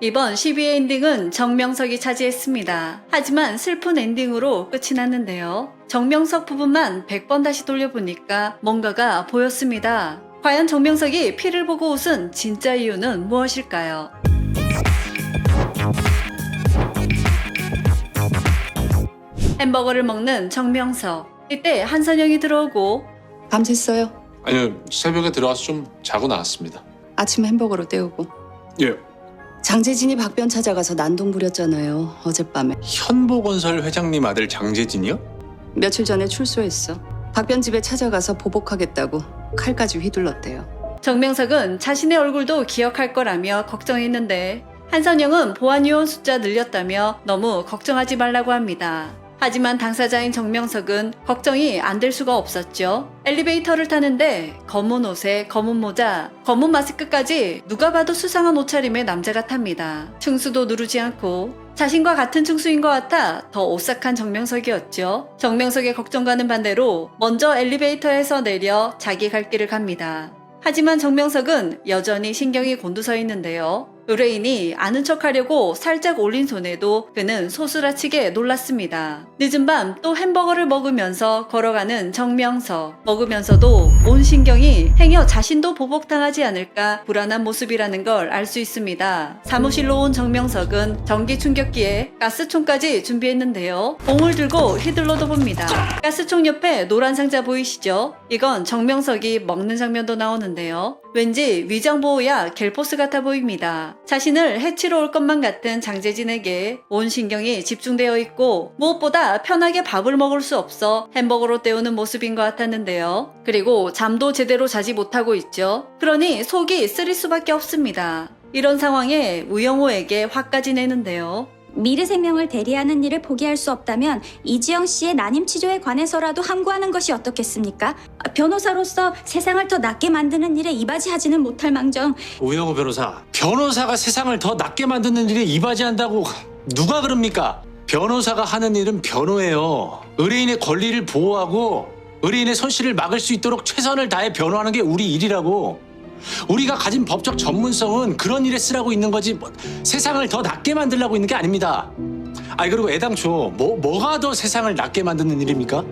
이번 12회 엔딩은 정명석이 차지했습니다. 하지만 슬픈 엔딩으로 끝이 났는데요. 정명석 부분만 100번 다시 돌려보니까 뭔가가 보였습니다. 과연 정명석이 피를 보고 웃은 진짜 이유는 무엇일까요? 햄버거를 먹는 정명석. 이때 한선영이 들어오고 밤샜어요. 아니요, 새벽에 들어가서 좀 자고 나왔습니다. 아침 햄버거로 때우고. 예. 장재진이 박변 찾아가서 난동 부렸잖아요. 어젯밤에. 현보건설 회장님 아들 장재진이요? 며칠 전에 출소했어. 박변 집에 찾아가서 보복하겠다고 칼까지 휘둘렀대요. 정명석은 자신의 얼굴도 기억할 거라며 걱정했는데 한선영은 보안요원 숫자 늘렸다며 너무 걱정하지 말라고 합니다. 하지만 당사자인 정명석은 걱정이 안 될 수가 없었죠. 엘리베이터를 타는데 검은 옷에 검은 모자, 검은 마스크까지 누가 봐도 수상한 옷차림의 남자가 탑니다. 층수도 누르지 않고 자신과 같은 층수인 것 같아 더 오싹한 정명석이었죠. 정명석의 걱정과는 반대로 먼저 엘리베이터에서 내려 자기 갈 길을 갑니다. 하지만 정명석은 여전히 신경이 곤두서 있는데요. 의뢰인이 아는 척 하려고 살짝 올린 손에도 그는 소스라치게 놀랐습니다. 늦은 밤 또 햄버거를 먹으면서 걸어가는 정명석. 먹으면서도 온 신경이 행여 자신도 보복당하지 않을까 불안한 모습이라는 걸 알 수 있습니다. 사무실로 온 정명석은 전기 충격기에 가스총까지 준비했는데요. 봉을 들고 휘둘러도 봅니다. 가스총 옆에 노란 상자 보이시죠? 이건 정명석이 먹는 장면도 나오는데요. 왠지 위장보호약 겔포스 같아 보입니다. 자신을 해치러 올 것만 같은 장재진에게 온 신경이 집중되어 있고 무엇보다 편하게 밥을 먹을 수 없어 햄버거로 때우는 모습인 것 같았는데요. 그리고 잠도 제대로 자지 못하고 있죠. 그러니 속이 쓰릴 수밖에 없습니다. 이런 상황에 우영호에게 화까지 내는데요. 미르생명을 대리하는 일을 포기할 수 없다면 이지영 씨의 난임 치료에 관해서라도 항구하는 것이 어떻겠습니까? 아, 변호사로서 세상을 더 낫게 만드는 일에 이바지하지는 못할 망정 우영우 변호사, 변호사가 세상을 더 낫게 만드는 일에 이바지한다고 누가 그럽니까? 변호사가 하는 일은 변호예요. 의뢰인의 권리를 보호하고 의뢰인의 손실을 막을 수 있도록 최선을 다해 변호하는 게 우리 일이라고. 우리가 가진 법적 전문성은 그런 일에 쓰라고 있는 거지 뭐, 세상을 더 낫게 만들려고 있는 게 아닙니다. 아니 그리고 애당초 뭐 뭐가 더 세상을 낫게 만드는 일입니까?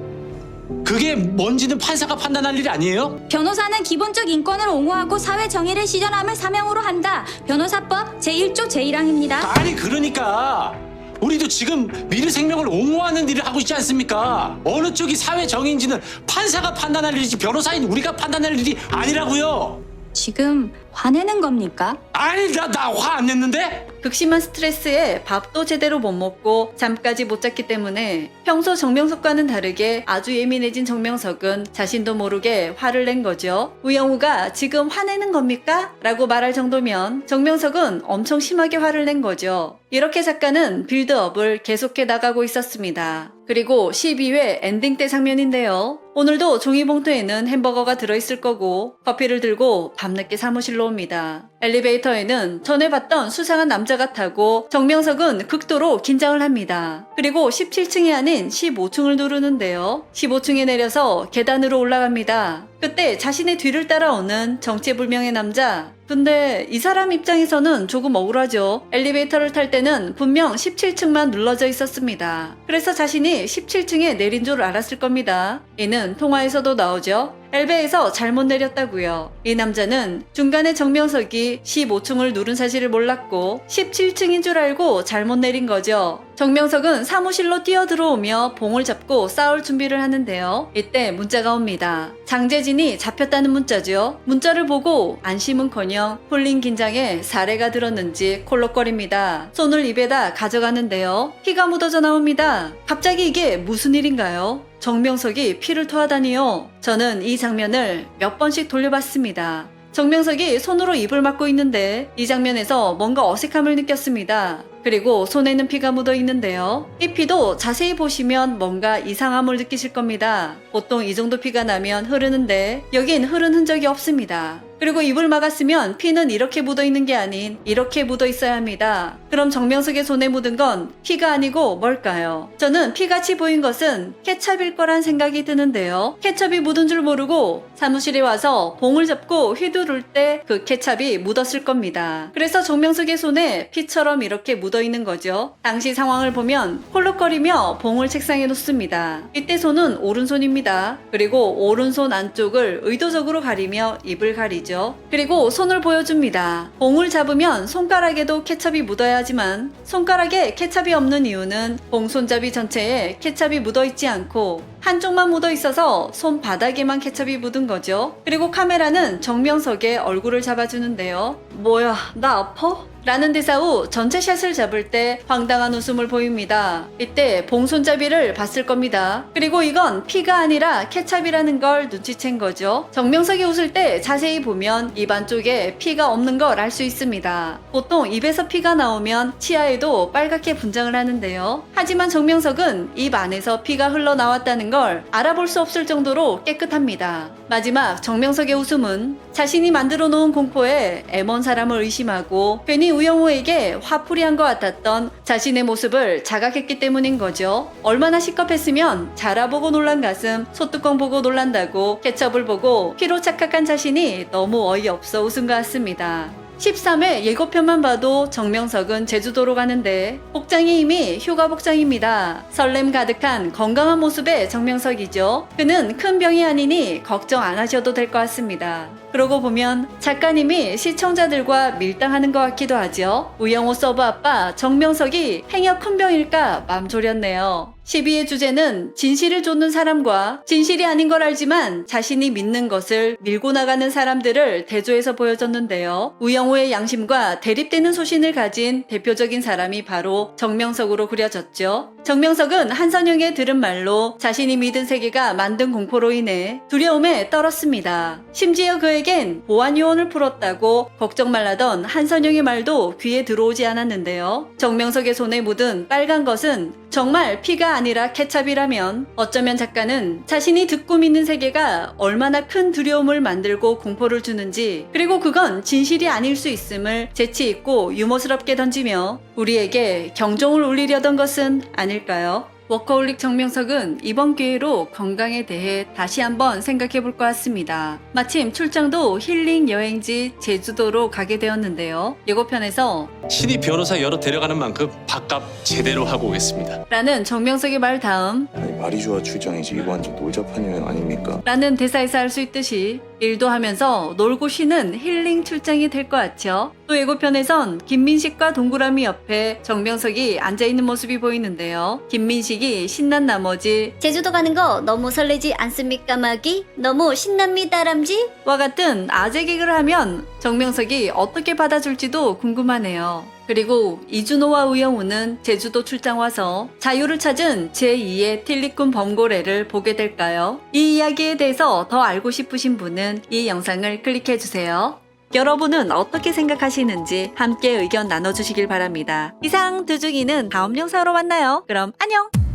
그게 뭔지는 판사가 판단할 일이 아니에요? 변호사는 기본적 인권을 옹호하고 사회 정의를 실현함을 사명으로 한다. 변호사법 제1조 제1항입니다. 아니 그러니까 우리도 지금 미르 생명을 옹호하는 일을 하고 있지 않습니까? 어느 쪽이 사회 정의인지는 판사가 판단할 일이지 변호사인 우리가 판단할 일이 아니라고요. 지금 화내는 겁니까? 아니 나 나 화 안 냈는데? 극심한 스트레스에 밥도 제대로 못 먹고 잠까지 못 잤기 때문에 평소 정명석과는 다르게 아주 예민해진 정명석은 자신도 모르게 화를 낸 거죠. 우영우가 지금 화내는 겁니까? 라고 말할 정도면 정명석은 엄청 심하게 화를 낸 거죠. 이렇게 작가는 빌드업을 계속해 나가고 있었습니다. 그리고 12회 엔딩 때 장면인데요. 오늘도 종이봉투에는 햄버거가 들어있을 거고 커피를 들고 밤늦게 사무실로 옵니다. 엘리베이터에는 전에 봤던 수상한 남자가 타고 정명석은 극도로 긴장을 합니다. 그리고 17층이 아닌 15층을 누르는데요. 15층에 내려서 계단으로 올라갑니다. 그때 자신의 뒤를 따라오는 정체불명의 남자. 근데 이 사람 입장에서는 조금 억울하죠. 엘리베이터를 탈 때는 분명 17층만 눌러져 있었습니다. 그래서 자신이 17층에 내린 줄 알았을 겁니다. 이는 통화에서도 나오죠. 엘베에서 잘못 내렸다고요. 이 남자는 중간에 정명석이 15층을 누른 사실을 몰랐고 17층인 줄 알고 잘못 내린 거죠. 정명석은 사무실로 뛰어들어오며 봉을 잡고 싸울 준비를 하는데요. 이때 문자가 옵니다. 장재진 이 잡혔다는 문자죠. 문자를 보고 안심은커녕 홀린 긴장에 사례가 들었는지 콜록거립니다. 손을 입에다 가져가는데요. 피가 묻어져 나옵니다. 갑자기 이게 무슨 일인가요? 정명석이 피를 토하다니요. 저는 이 장면을 몇 번씩 돌려봤습니다. 정명석이 손으로 입을 막고 있는데 이 장면에서 뭔가 어색함을 느꼈습니다. 그리고 손에는 피가 묻어 있는데요. 이 피도 자세히 보시면 뭔가 이상함을 느끼실 겁니다. 보통 이 정도 피가 나면 흐르는데 여긴 흐른 흔적이 없습니다. 그리고 입을 막았으면 피는 이렇게 묻어 있는 게 아닌 이렇게 묻어 있어야 합니다. 그럼 정명석의 손에 묻은 건 피가 아니고 뭘까요? 저는 피같이 보인 것은 케찹일 거란 생각이 드는데요. 케찹이 묻은 줄 모르고 사무실에 와서 봉을 잡고 휘두를 때 그 케찹이 묻었을 겁니다. 그래서 정명석의 손에 피처럼 이렇게 묻어 있는 거죠. 당시 상황을 보면 홀룩거리며 봉을 책상에 놓습니다. 이때 손은 오른손입니다. 그리고 오른손 안쪽을 의도적으로 가리며 입을 가리죠. 그리고 손을 보여줍니다. 봉을 잡으면 손가락에도 케찹이 묻어야 하지만 손가락에 케찹이 없는 이유는 봉 손잡이 전체에 케찹이 묻어 있지 않고 한쪽만 묻어 있어서 손바닥에만 케찹이 묻은 거죠. 그리고 카메라는 정명석의 얼굴을 잡아주는데요. 뭐야, 나 아파? 라는 대사 후 전체 샷을 잡을 때 황당한 웃음을 보입니다. 이때 봉손잡이를 봤을 겁니다. 그리고 이건 피가 아니라 케찹이라는 걸 눈치챈 거죠. 정명석이 웃을 때 자세히 보면 입 안쪽에 피가 없는 걸 알 수 있습니다. 보통 입에서 피가 나오면 치아에도 빨갛게 분장을 하는데요. 하지만 정명석은 입 안에서 피가 흘러나왔다는 걸 알아볼 수 없을 정도로 깨끗합니다. 마지막 정명석의 웃음은 자신이 만들어 놓은 공포에 애먼 사람을 의심하고 괜히 우영우에게 화풀이한 것 같았던 자신의 모습을 자각했기 때문인 거죠. 얼마나 시겁했으면 자라보고 놀란 가슴, 소뚜껑 보고 놀란다고 케첩을 보고 피로 착각한 자신이 너무 어이없어 웃은 것 같습니다. 13회 예고편만 봐도 정명석은 제주도로 가는데 복장이 이미 휴가 복장입니다. 설렘 가득한 건강한 모습의 정명석이죠. 그는 큰 병이 아니니 걱정 안 하셔도 될 것 같습니다. 그러고 보면 작가님이 시청자들과 밀당하는 것 같기도 하죠. 우영호 서브 아빠 정명석이 행여 큰 병일까 맘 졸였네요. 12의 주제는 진실을 쫓는 사람과 진실이 아닌 걸 알지만 자신이 믿는 것을 밀고 나가는 사람들을 대조해서 보여줬는데요. 우영호의 양심과 대립되는 소신을 가진 대표적인 사람이 바로 정명석으로 그려졌죠. 정명석은 한선영의 들은 말로 자신이 믿은 세계가 만든 공포로 인해 두려움에 떨었습니다. 심지어 그 에겐 보안 요원을 풀었다고 걱정 말라던 한선영의 말도 귀에 들어오지 않았는데요. 정명석의 손에 묻은 빨간 것은 정말 피가 아니라 케찹이라면 어쩌면 작가는 자신이 듣고 믿는 세계가 얼마나 큰 두려움을 만들고 공포를 주는지 그리고 그건 진실이 아닐 수 있음을 재치 있고 유머스럽게 던지며 우리에게 경종을 울리려던 것은 아닐까요? 워커홀릭 정명석은 이번 기회로 건강에 대해 다시 한번 생각해 볼 것 같습니다. 마침 출장도 힐링 여행지 제주도로 가게 되었는데요. 예고편에서 신이 변호사 여러 데려가는 만큼 밥값 제대로 하고 오겠습니다. 라는 정명석의 말 다음 아니 말이 좋아 출장이지 이거 완전 놀자판 여행 아닙니까? 라는 대사에서 알 수 있듯이 일도 하면서 놀고 쉬는 힐링 출장이 될 것 같죠. 또 예고편에선 김민식과 동그라미 옆에 정명석이 앉아있는 모습이 보이는데요. 김민식이 신난 나머지 제주도 가는 거 너무 설레지 않습니까, 마기? 너무 신납니다, 람지? 와 같은 아재 개그를 하면 정명석이 어떻게 받아줄지도 궁금하네요. 그리고 이준호와 우영우는 제주도 출장 와서 자유를 찾은 제2의 틸리꾼 범고래를 보게 될까요? 이 이야기에 대해서 더 알고 싶으신 분은 이 영상을 클릭해 주세요. 여러분은 어떻게 생각하시는지 함께 의견 나눠주시길 바랍니다. 이상 두중이는 다음 영상으로 만나요. 그럼 안녕!